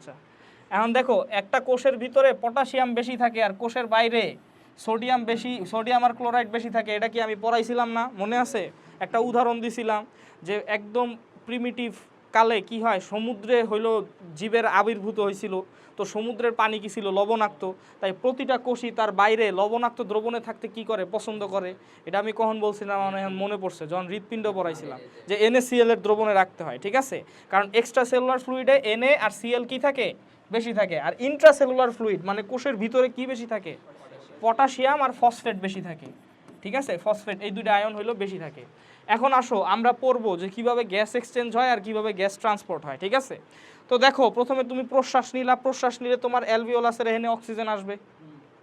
আচ্ছা। এখন দেখো, একটা কোষের ভিতরে পটাশিয়াম বেশি থাকে আর কোষের বাইরে সোডিয়াম বেশি, সোডিয়াম আর ক্লোরাইড বেশি থাকে, এটা কি আমি পড়াইছিলাম না? মনে আছে? একটা উদাহরণ দিছিলাম যে একদম প্রিমিটিভ কালে কি হয়? সমুদ্রে হইল জীবের আবির্ভূত হয়েছিল তো সমুদ্রের পানি কি ছিল? লবণাক্ত। তাই প্রতিটা কোষই তার বাইরে লবণাক্ত দ্রবণে থাকতে কি করে? পছন্দ করে। এটা আমি কখন বলছিলাম? মনে পড়ছে, যখন হৃৎপিণ্ড পড়াইছিলাম, যে এনএসিএল এর দ্রবণে রাখতে হয়, ঠিক আছে? কারণ এক্সট্রা সেলুলার ফ্লুইডে এনএ আর সিএল কি থাকে? বেশি থাকে। আর ইন্ট্রাসেলুলার ফ্লুইড মানে কোষের ভিতরে কি বেশি থাকে? পটাশিয়াম আর ফসফেট বেশি থাকে। ঠিক আছে? ফসফেট এই দুইটা আয়ন হইল বেশি থাকে। এখন আসো, আমরা পড়ব যে কীভাবে গ্যাস এক্সচেঞ্জ হয় আর কীভাবে গ্যাস ট্রান্সপোর্ট হয়, ঠিক আছে? তো দেখো, প্রথমে তুমি প্রশ্বাস নিলা, প্রশ্বাস নিলে তোমার অ্যালভিওলাসের এখানে অক্সিজেন আসবে,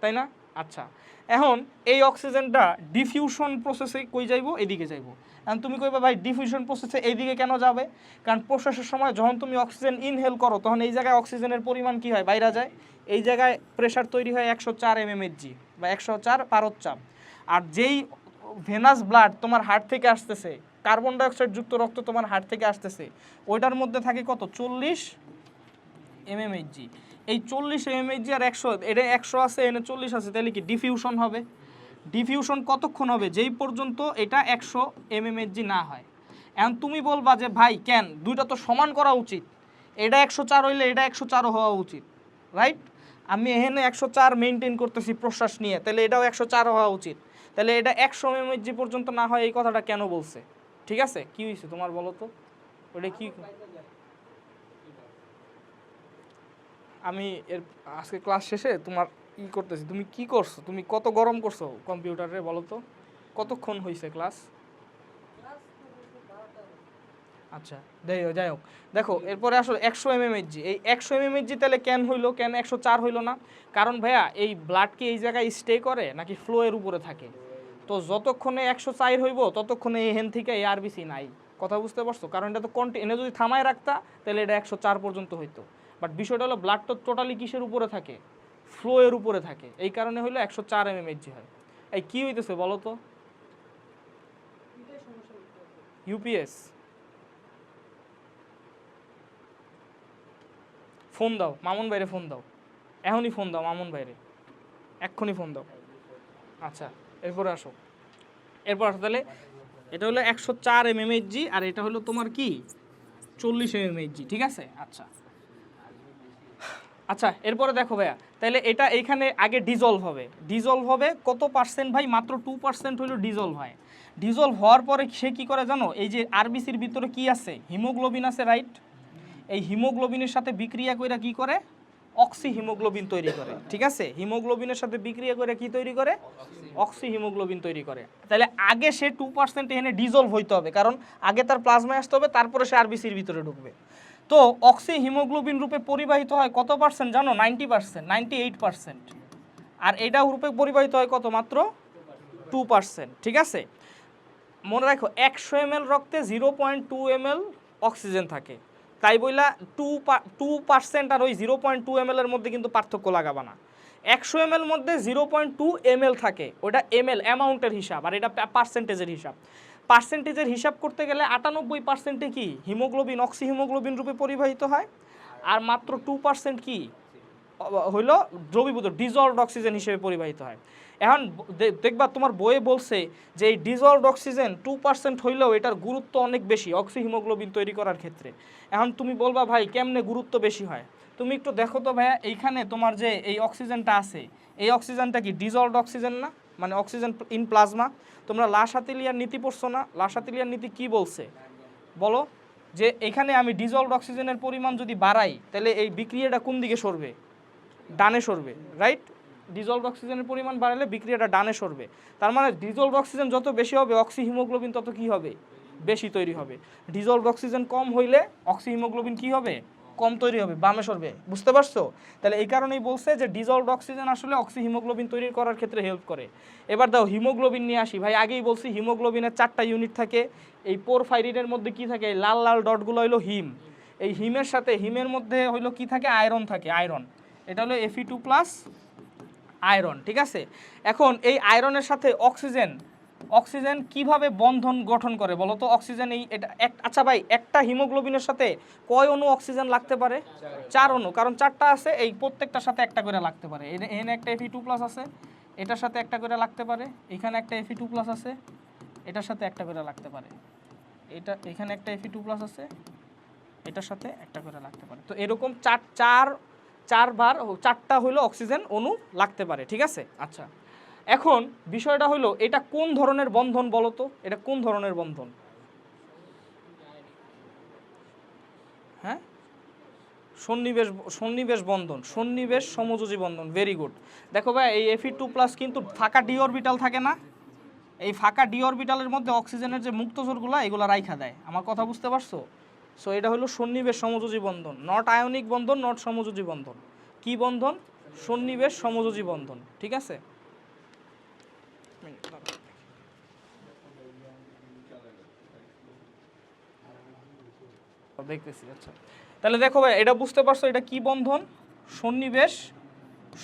তাই না? আচ্ছা এখন এই অক্সিজেনটা ডিফিউশন প্রসেসে কই যাইবো? এদিকে যাইবো। এখন তুমি কইবা, ভাই ডিফিউশন প্রসেসে এইদিকে কেন যাবে? কারণ প্রশ্বাসের সময় যখন তুমি অক্সিজেন ইনহেল করো, তখন এই জায়গায় অক্সিজেনের পরিমাণ কি হয়? বাইরে যায়। এই জায়গায় প্রেশার তৈরি হয় একশো চার জি বা একশো চার পারোচ্চাপ আর যেই ভেনাস ব্লাড তোমার হার্ট থেকে আসতেছে কার্বন ডাইঅক্সাইড যুক্ত রক্ত তোমার হার্ট থেকে আসতেছে, ওইটার মধ্যে থাকে কত? চল্লিশ এমএমএইচজি এই চল্লিশ এমএমএইচজি আর একশো, এটা একশো আছে, এনে চল্লিশ আছে, তাহলে কি ডিফিউশন হবে? ডিফিউশন কতক্ষণ হবে? যেই পর্যন্ত এটা একশো এমএমএইচজি না হয়। এখন তুমি বলবা যে, ভাই, কেন? দুইটা তো সমান করা উচিত। এটা একশো চার হইলে এটা একশো চারও হওয়া উচিত রাইট আমি এখানে একশো চার মেনটেন করতেছি প্রশ্বাস নিয়ে, তাহলে এটাও একশো চার হওয়া উচিত। তাহলে এটা একশো এমএমএইচজি পর্যন্ত না হয় এই কথাটা কেন বলছে? ঠিক আছে? কি হয়েছে তোমার বলো তো? ওটা কি? আমি এর আজকে ক্লাস শেষে তোমার ই করতেছি। তুমি কি করছ? তুমি কত গরম করছ কম্পিউটারে বলো তো? কতক্ষণ হয়েছে ক্লাস? আচ্ছা যাই হোক যাই হোক। দেখো, এরপরে আসলে একশো এমএমএইচজি এই একশো এমএমএইচজি তাহলে কেন হইল? কেন একশো চার হইল না? কারণ ভাইয়া, এই ব্লাড কি এই জায়গায় স্টে করে নাকি ফ্লো এর উপরে থাকে? তো যতক্ষণে একশো চার হইব, ততক্ষণে এহেন থেকে এই আরবিসি নাই। কথা বুঝতে পারছ? কারণ এটা তো কন্টি এনে যদি থামায় রাখতা, তাহলে এটা একশো চার পর্যন্ত হইতো। বাট বিষয়টা হলো ব্লাড তো টোটালি কিসের উপরে থাকে? ফ্লো এর উপরে থাকে। এই কারণে হইল একশো চার এমএমএইচজি হয়। এই কী হইতেছে বলো তো? ইউপিএস ফোন দাও, মামুন বাইরে ফোন দাও। এখনই ফোন দাও, মামুন বাইরে এক্ষুনি ফোন দাও। আচ্ছা। এরপরে আসো। এরপর আসো তাহলে। এটা হলো একশো চার এমএমএইচজি আর এটা হলো তোমার কি? চল্লিশ এমএমএইচজি ঠিক আছে? আচ্ছা। আচ্ছা এরপরে দেখো ভাইয়া, তাহলে এটা এইখানে আগে ডিজলভ হবে। ডিজলভ হবে কত পার্সেন্ট ভাই? মাত্র টু পার্সেন্ট হইল ডিজলভ হয়। ডিজলভ হওয়ার পরে সে কি করে জানো? এই যে আরবিসির ভিতরে কি আছে? হিমোগ্লোবিন আছে রাইট এই হিমোগ্লোবিনের সাথে বিক্রিয়া কইরা কি করে? অক্সি হিমোগ্লোবিন তৈরি করে, ঠিক আছে? হিমোগ্লোবিনের সাথে বিক্রিয়া করে কি তৈরি করে? অক্সি হিমোগ্লোবিন তৈরি করে। তাহলে আগে সে টু পার্সেন্ট এখানে ডিজলভ হইতে হবে, কারণ আগে তার প্লাজমায় আসতে হবে, তারপরে সে আরবিসির ভিতরে ঢুকবে। তো অক্সি হিমোগ্লোবিন রূপে পরিবাহিত হয় কত পার্সেন্ট জানো? Ninety percent ninety eight percent আর এটা রূপে পরিবাহিত হয় কত মাত্র? টু পার্সেন্ট ঠিক আছে? মনে রাখো, একশো এম রক্তে zero point two M oxygen থাকে। তাই বইলা টু টু পার্সেন্ট আর ওই জিরো পয়েন্ট টু এম এর মধ্যে কিন্তু পার্থক্য লাগাবা না। একশো এম মধ্যে zero point two M L থাকে ওটা এম এল অ্যামাউন্টের হিসাব, আর এটা পার্সেন্টেজের হিসাব। পার্সেন্টেজের হিসাব করতে গেলে আটানব্বই পার্সেন্টে কি? হিমোগ্লোবিন অক্সি হিমোগ্লোবিন রূপে পরিবাহিত হয়, আর মাত্র টু পার্সেন্ট কি? হইল দ্রবীভূত ডিজলভড অক্সিজেন হিসেবে পরিবাহিত হয়। এখন দেখবা তোমার বইয়ে বলছে যে এই ডিজলভড অক্সিজেন টু পার্সেন্ট হইলেও এটার গুরুত্ব অনেক বেশি অক্সি হিমোগ্লোবিন তৈরি করার ক্ষেত্রে। এখন তুমি বলবা, ভাই, কেমনে গুরুত্ব বেশি হয়? তুমি একটু দেখো তো ভাইয়া, এইখানে তোমার যে এই অক্সিজেনটা আছে, এই অক্সিজেনটা কি ডিজলভড অক্সিজেন না? মানে অক্সিজেন ইন প্লাজমা তোমরা লাশাতিলিয়ার নীতি পড়ছো না? লাশাতিলিয়ার নীতি কি বলছে? বলো, যে এখানে আমি ডিজলভড অক্সিজেনের পরিমাণ যদি বাড়াই, তাহলে এই বিক্রিয়াটা কোন দিকে সরবে? ডানে সরবে রাইট ডিজলভ অক্সিজেনের পরিমাণ বাড়ালে বিক্রিয়াটা ডানে সরবে। তার মানে ডিজলভ অক্সিজেন যত বেশি হবে অক্সি হিমোগ্লোবিন তত কি হবে? বেশি তৈরি হবে। ডিজলভ অক্সিজেন কম হইলে অক্সি হিমোগ্লোবিন কি হবে? কম তৈরি হবে, বামে সরবে। বুঝতে পারছ? তাহলে এই কারণেই বলছে যে ডিজলভ অক্সিজেন আসলে অক্সি হিমোগ্লোবিন তৈরি করার ক্ষেত্রে হেল্প করে। এবার দাও হিমোগ্লোবিন নিয়ে আসি। ভাই, আগেই বলছি হিমোগ্লোবিনের চারটা ইউনিট থাকে। এই পোর ফাইরিনের মধ্যে কি থাকে? লাল লাল ডটগুলো হইল হিম এই হিমের সাথে হিমের মধ্যে হইল কি থাকে? আয়রন থাকে আয়রন এটা হলো এফি টু প্লাস আয়রন, ঠিক আছে? এখন এই আয়রনের সাথে অক্সিজেন অক্সিজেন কীভাবে বন্ধন গঠন করে বলো তো অক্সিজেন এই এটা এক আচ্ছা ভাই, একটা হিমোগ্লোবিনের সাথে কয় অণু অক্সিজেন লাগতে পারে? চার অণু, কারণ চারটা আছে, এই প্রত্যেকটার সাথে একটা করে লাগতে পারে। এখানে একটা এফি টু প্লাস আছে, এটার সাথে একটা করে লাগতে পারে, এখানে একটা এফি টু প্লাস আছে, এটার সাথে একটা করে লাগতে পারে। এটা, এখানে একটা এফি টু প্লাস আছে, এটার সাথে একটা করে লাগতে পারে। তো এরকম চার চার চারবার চারটা হলো অক্সিজেন অণু লাগতে পারে, ঠিক আছে? আচ্ছা এখন বিষয়টা হলো এটা কোন ধরনের বন্ধন বলো তো? এটা কোন ধরনের বন্ধন? হ্যাঁ? সন্নিবেশ সন্নিবেশ বন্ধন, সন্নিবেশ সমযোজী বন্ধন ভেরি গুড দেখো ভাই, এই এফি টু প্লাস কিন্তু ফাঁকা ডি অরবিটাল থাকে না। এই ফাঁকা ডি অরবিটালের মধ্যে অক্সিজেনের যে মুক্তজোরগুলো এগুলো রাইখা দেয়। আমার কথা বুঝতে পারছ? সো এটা হলো সন্নিবেশ সমযোজী বন্ধন। নট আয়নিক বন্ধন নট সমযোজী বন্ধন। কি বন্ধন? সন্নিবেশ সমযোজী বন্ধন। ঠিক আছে? দেখতেছি আচ্ছা। তাহলে দেখো ভাই, এটা বুঝতে পারছ, এটা কি বন্ধন? সন্নিবেশ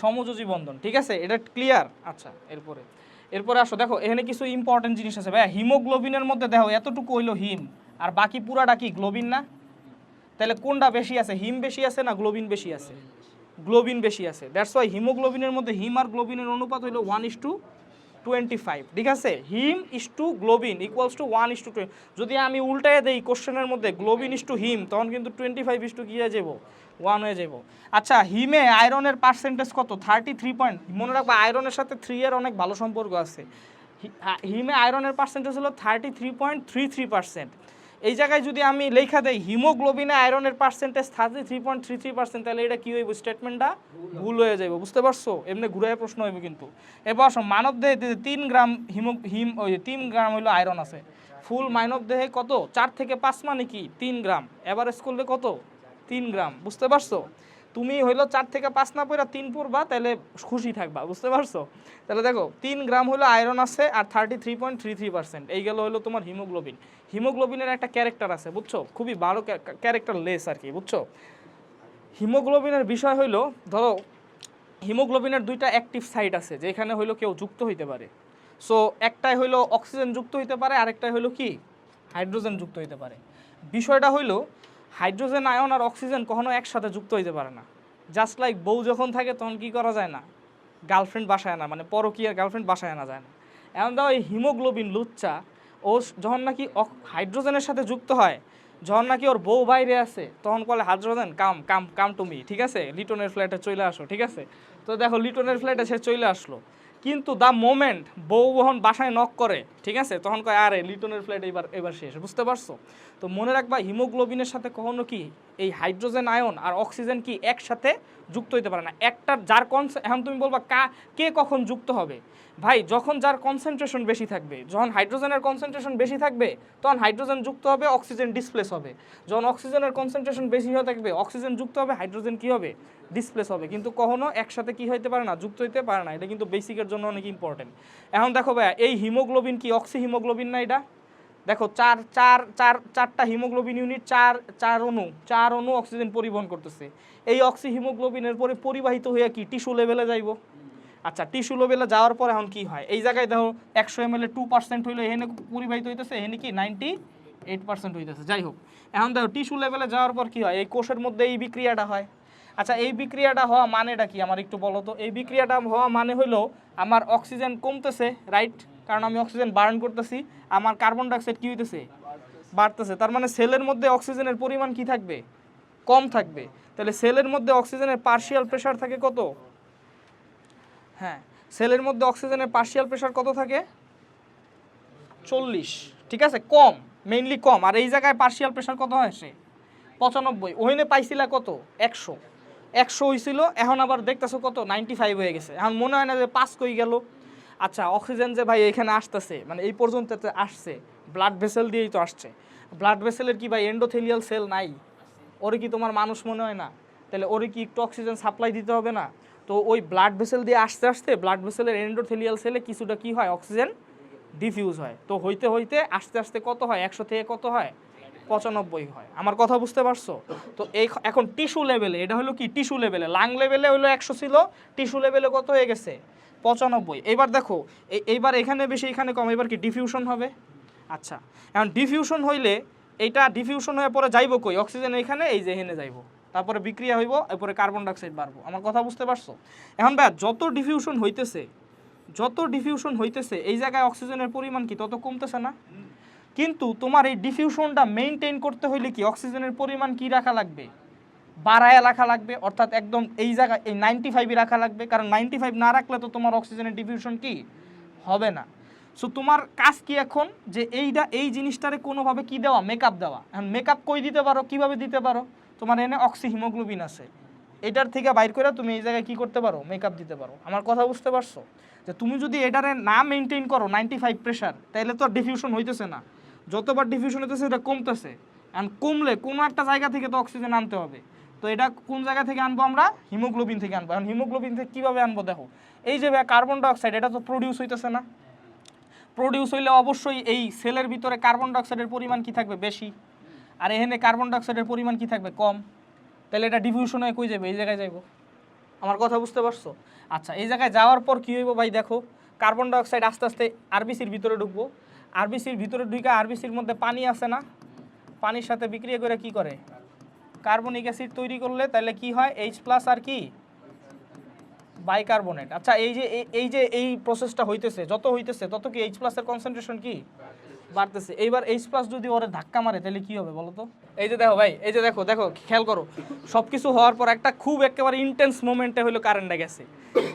সমযোজী বন্ধন। ঠিক আছে? এটা ক্লিয়ার আচ্ছা এরপরে। এরপরে আসো, দেখো, এখানে কিছু ইম্পর্টেন্ট জিনিস আছে। ভাই হিমোগ্লোবিনের মধ্যে দেখো, এতটুকু হইল হিম। আর বাকি পুরাটা কি, গ্লোবিন না? তাহলে কোনটা বেশি আছে, হিম বেশি আছে না গ্লোবিন বেশি আছে? গ্লোবিন বেশি আছে। দ্যাটস ওয়াই হিমোগ্লোবিনের মধ্যে হিম আর গ্লোবিনের অনুপাত হইল one is to twenty five ঠিক আছে? Haem is to globin equals to one is to যদি আমি উল্টায় দেই কোশ্চেনের মধ্যে গ্লোবিন ইস টু হিম, তখন কিন্তু টোয়েন্টি ফাইভ ইস টু কী হয়ে যাব? ওয়ান হয়ে যাব। আচ্ছা হিমে আয়রনের পার্সেন্টেজ কত? থার্টি থ্রি পয়েন্ট মনে রাখব, আয়রনের সাথে থ্রি এর অনেক ভালো সম্পর্ক আছে। হিমে আয়রনের পার্সেন্টেজ হলো thirty three point three three percent এই জায়গায় যদি আমি লেখা দেই, হিমোগ্লোবিনে আয়রনের percentage thirty three point three three percent তাহলে এটা কী হইব? স্টেটমেন্টটা ভুল হয়ে যাবে বুঝতে পারছ? এমনি ঘুরে প্রশ্ন হইব কিন্তু। এবার মানব দেহে তিন গ্রাম হিমো, হিম, ওই তিন গ্রাম হইল আয়রন আছে। ফুল মানব দেহে কত? চার থেকে পাঁচ মানে কি? তিন গ্রাম। এভারেজ করলে কত? তিন গ্রাম, বুঝতে পারছ? তুমি হইল চার থেকে পাঁচ না পড়া তিন পড়বা তাহলে খুশি থাকবা, বুঝতে পারছ? তাহলে দেখো, তিন গ্রাম হলো আয়রন আছে আর thirty three point three three percent এই গেল হলো তোমার হিমোগ্লোবিন হিমোগ্লোবিনের একটা ক্যারেক্টার আছে, বুঝছ? খুবই ভালো ক্যারেক্টার লেস আর কি, বুঝছ? হিমোগ্লোবিনের বিষয় হইল, ধরো হিমোগ্লোবিনের দুইটা অ্যাক্টিভ সাইট আছে, যেখানে হইল কেউ যুক্ত হইতে পারে। সো একটাই হইল অক্সিজেন যুক্ত হইতে পারে, আরেকটাই হইল কি? হাইড্রোজেন যুক্ত হইতে পারে। বিষয়টা হইল হাইড্রোজেন, আয়ন আর অক্সিজেন কখনো একসাথে যুক্ত হইতে পারে না। জাস্ট লাইক বউ যখন থাকে, তখন কি করা যায় না? গার্লফ্রেন্ড বাসায় না মানে পরকীয়ার গার্লফ্রেন্ড বাসায় আনা যায় না। এমন দাও এই হিমোগ্লোবিন, লুচ্চা, ও যখন নাকি হাইড্রোজেনের সাথে যুক্ত হয়, যখন নাকি ওর বউ বাইরে আছে, তখন বলে hydrogen, come come come to me, ঠিক আছে? লিটনের ফ্ল্যাটে চলে আসো, ঠিক আছে? তো দেখো লিটনের ফ্ল্যাটে সে চলে আসলো। কিন্তু দ্য মোমেন্ট বউ বহন বাসায় নক করে, ঠিক আছে? তখন কয়, আরে, লিটনের ফ্ল্যাট এবার এবার শেষ। বুঝতে পারছ? তো মনে রাখবা, হিমোগ্লোবিনের সাথে কখনো কি এই হাইড্রোজেন আয়ন আর অক্সিজেন কি একসাথে যুক্ত হইতে পারে না? একটার যার কনস এখন তুমি বলবা, কা, কে কখন যুক্ত হবে? ভাই, যখন যার কনসেন্ট্রেশন বেশি থাকবে, যখন হাইড্রোজেনের কনসেন্ট্রেশন বেশি থাকবে, তখন হাইড্রোজেন যুক্ত হবে, অক্সিজেন ডিসপ্লেস হবে। যখন অক্সিজেনের কনসেন্ট্রেশন বেশি হয়ে থাকবে, অক্সিজেন যুক্ত হবে, হাইড্রোজেন কি হবে? ডিসপ্লেস হবে। কিন্তু কখনো একসাথে কি হইতে পারে না? যুক্ত হইতে পারে না। এটা কিন্তু বেসিকের জন্য অনেক ইম্পর্টেন্ট এখন দেখো ভাই এই হিমোগ্লোবিন কি? অক্সি হিমোগ্লোবিন না এটা? দেখো, চার চার চার, চারটা হিমোগ্লোবিন ইউনিট চার চার অণু চার অণু অক্সিজেন পরিবহন করতেছে। এই অক্সি হিমোগ্লোবিনের পরে পরিবাহিত হয়ে কি? টিস্যু লেভেলে যাইব। আচ্ছা টিস্যু লেভেলে যাওয়ার পর এখন কি হয়? এই জায়গায় দেখো, একশো এম এল এ টু পার্সেন্ট হইলে, এখানে পরিবাহিত হইতেছে, এখানে কি? নাইনটি এইট পার্সেন্ট হইতেছে। যাই হোক, এখন দেখো টিস্যু লেভেলে যাওয়ার পর কি হয়? এই কোষের মধ্যে এই বিক্রিয়াটা হয়। আচ্ছা এই বিক্রিয়াটা হওয়া মানেটা কি? আমার একটু বলো তো। এই বিক্রিয়াটা হওয়া মানে হইল, আমার অক্সিজেন কমতেছে রাইট কারণ আমি অক্সিজেন বার্ন করতেছি, আমার কার্বন ডাইঅক্সাইড কি হইতেছে? বাড়তেছে। তার মানে সেলের মধ্যে অক্সিজেনের পরিমাণ কি থাকবে? কম থাকবে। তাহলে সেলের মধ্যে অক্সিজেনের পার্শিয়াল প্রেশার থাকে কত? হ্যাঁ সেলের মধ্যে অক্সিজেনের পার্শিয়াল প্রেশার কত থাকে? চল্লিশ। ঠিক আছে? কম মেইনলি কম। আর এই জায়গায় পার্শিয়াল প্রেশার কত হয় সে পঁচানব্বই। ওইনে পাইছিলা কত? একশো। একশো হয়েছিল এখন আবার দেখতেছো কত? নাইনটি ফাইভ হয়ে গেছে। এখন মনে হয় না যে পাস কই গেল। আচ্ছা অক্সিজেন যে ভাই এখানে আসতেছে মানে এই পর্যন্ত আসছে ব্লাড ভেসেল দিয়েই তো আসছে। ব্লাড ভেসেলের কি ভাই এন্ডোথেলিয়াল সেল নাই? ওরে কি তোমার মানুষ মনে হয় না? তাহলে ওরে কি একটু অক্সিজেন সাপ্লাই দিতে হবে না? তো ওই ব্লাড ভেসেল দিয়ে আসতে আসতে ব্লাড ভেসেলের এন্ডোথেলিয়াল সেলে কিছুটা কি হয়? অক্সিজেন ডিফিউজ হয়। তো হইতে হইতে আস্তে আস্তে কত হয়? একশো থেকে কত হয়? পঁচানব্বই হয়। আমার কথা বুঝতে পারছ? তো এই এখন টিস্যু লেভেলে এটা হলো কি? টিস্যু লেভেলে লাং লেভেলে হলো একশো ছিল টিস্যু লেভেলে কত হয়ে গেছে? পঁচানব্বই। এবার দেখো এই- এইবার এখানে বেশি, এখানে কম, এবার কি ডিফিউশন হবে? আচ্ছা এখন ডিফিউশন হইলে এইটা ডিফিউশন হয়ে পরে যাইব কই? অক্সিজেন এখানে এই যে এখানে যাইব। তারপরে বিক্রিয়া হইব, এরপরে কার্বন ডাইঅক্সাইড বাড়বো। আমার কথা বুঝতে পারছ? এখন ভাই যত ডিফিউশন হইতেছে, যত ডিফিউশন হইতেছে, এই জায়গায় অক্সিজেনের পরিমাণ কি তত কমতেছে না? কিন্তু তোমার এই ডিফিউশনটা মেনটেন করতে হইলে কি অক্সিজেনের পরিমাণ কি রাখা লাগবে? বাড়ায় রাখা লাগবে, অর্থাৎ একদম এই জায়গায়, এই নাইনটি ফাইভই রাখা লাগবে। কারণ নাইনটি ফাইভ না রাখলে তো তোমার অক্সিজেনের ডিফিউশন কি? হবে না। সো তোমার কাজ কি এখন? যে এইটা এই জিনিসটারে কোনোভাবে কি দেওয়া? মেকআপ দেওয়া। এখন মেকআপ কই দিতে পারো? কীভাবে দিতে পারো? তোমার এনে অক্সি হিমোগ্লোবিন আছে। এটার থেকে বাইর করে তুমি এই জায়গায় কি করতে পারো? মেকআপ দিতে পারো। আমার কথা বুঝতে পারছ? যে তুমি যদি এটারে না মেনটেন করো নাইনটি ফাইভ প্রেশার তাহলে তো ডিফিউশন হইতেছে না। যতবার ডিফিউশন হইতেছে এটা কমতেছে। অ্যান্ড কমলে কোনো একটা জায়গা থেকে তো অক্সিজেন আনতে হবে। তো এটা কোন জায়গা থেকে আনব আমরা? হিমোগ্লোবিন থেকে আনব। এখন হিমোগ্লোবিন থেকে কীভাবে আনব দেখো? এই যে কার্বন ডাইঅক্সাইড এটা তো প্রডিউস হইতেছে না। প্রডিউস হইলে অবশ্যই এই সেলের ভিতরে কার্বন ডাইঅক্সাইডের পরিমাণ কি থাকবে? বেশি। আর এখানে কার্বন ডাইঅক্সাইডের পরিমাণ কি থাকবে? কম। তাহলে এটা ডিফিউশন হয়ে কই যাবে এই জায়গায় যাইবো। আমার কথা বুঝতে পারছ? আচ্ছা এই জায়গায় যাওয়ার পর কী হইব ভাই দেখো? কার্বন ডাইঅক্সাইড আস্তে আস্তে আরবিসির ভিতরে ঢুকবো। আরবিসির ভিতরে ঢুকে আরবিসির মধ্যে পানি আছে না? পানির সাথে বিক্রিয়া করে কি করে? কার্বনিক অ্যাসিড তৈরি করলে তাহলে কি হয়? এইচ প্লাস আর কি? বাইকার্বনেট আচ্ছা এই যে, এই- যে, এই প্রসেসটা হইতেছে, যত হইতেছে, তত কি এইচ প্লাসের কনসেন্ট্রেশন কি? বাড়তেছে। এইবার এইচ প্লাস যদি ওরে ধাক্কা মারে, তাহলে কি হবে বলো তো এই যে দেখো ভাই, এই যে দেখো দেখো, খেয়াল করো সব কিছু হওয়ার পর একটা খুব একেবারে ইন্টেন্স মোমেন্টে হলো কারেন্টটা গেছে।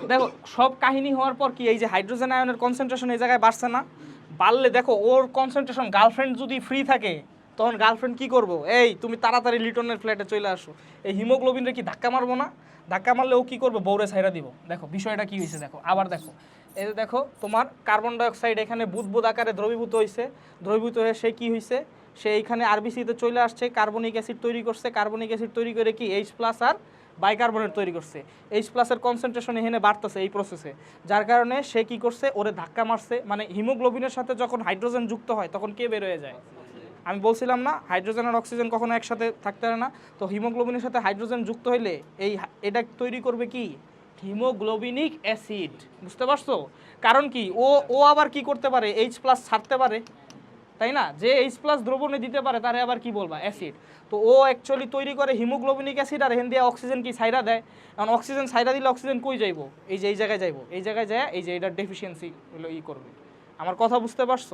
দেখো, সব কাহিনী হওয়ার পর কি, এই যে হাইড্রোজেন আয়নের কনসেন্ট্রেশন এই জায়গায় বাড়ছে না? বাড়লে দেখো, ওর কনসেন্ট্রেশন গার্লফ্রেন্ড যদি ফ্রি থাকে তখন গার্লফ্রেন্ড কি করব? এই, তুমি তাড়াতাড়ি লিটনের ফ্ল্যাটে চলে আসো। এই হিমোগ্লোবিনরে কি ধাক্কা মারবো না? ধাক্কা মারলে ও কি করবে? বৌরে ছাইরা দিব। দেখো, বিষয়টা কি হয়েছে দেখো, আবার দেখো। এই যে দেখো, তোমার কার্বন ডাইঅক্সাইড এখানে বুদবুদ আকারে দ্রবীভূত হয়েছে। দ্রবীভূত হয়ে সে কি হয়েছে? সে এইখানে আরবিসিতে চলে আসছে কার্বনিক অ্যাসিড তৈরি করছে। কার্বনিক অ্যাসিড তৈরি করে কি এইচ প্লাস আর বাইকার্বনেট তৈরি করছে। এইচ প্লাসের কনসেন্ট্রেশন এখানে বাড়তেছে এই প্রসেসে যার কারণে সে কি করছে? ওরে ধাক্কা মারছে। মানে হিমোগ্লোবিনের সাথে যখন হাইড্রোজেন যুক্ত হয়, তখন কে বের হয়ে যায়? আমি বলছিলাম না হাইড্রোজেন আর অক্সিজেন কখনো একসাথে থাকতে পারে না। তো হিমোগ্লোবিনের সাথে হাইড্রোজেন যুক্ত হইলে এই এটা তৈরি করবে কি? Haemoglobinic acid. বুঝতে পারছ? কারণ কি? ও ও আবার কি করতে পারে? এইচ প্লাস ছাড়তে পারে। তাই না? যে এইচ প্লাস দ্রবণে দিতে পারে, তারে আবার কি বলবা? অ্যাসিড। তো ও অ্যাকচুয়ালি তৈরি করে হিমোগ্লোবিনিক অ্যাসিড আর এখান দিয়ে অক্সিজেন কি সাইরা দেয়? কারণ অক্সিজেন সাইরা দিলে অক্সিজেন কই যাইবো? এই যে, এই জায়গায় যাইবো। এই জায়গায় যায় এই যে এটার ডেফিসিয়েন্সি হলো ই করবে। আমার কথা বুঝতে পারছ?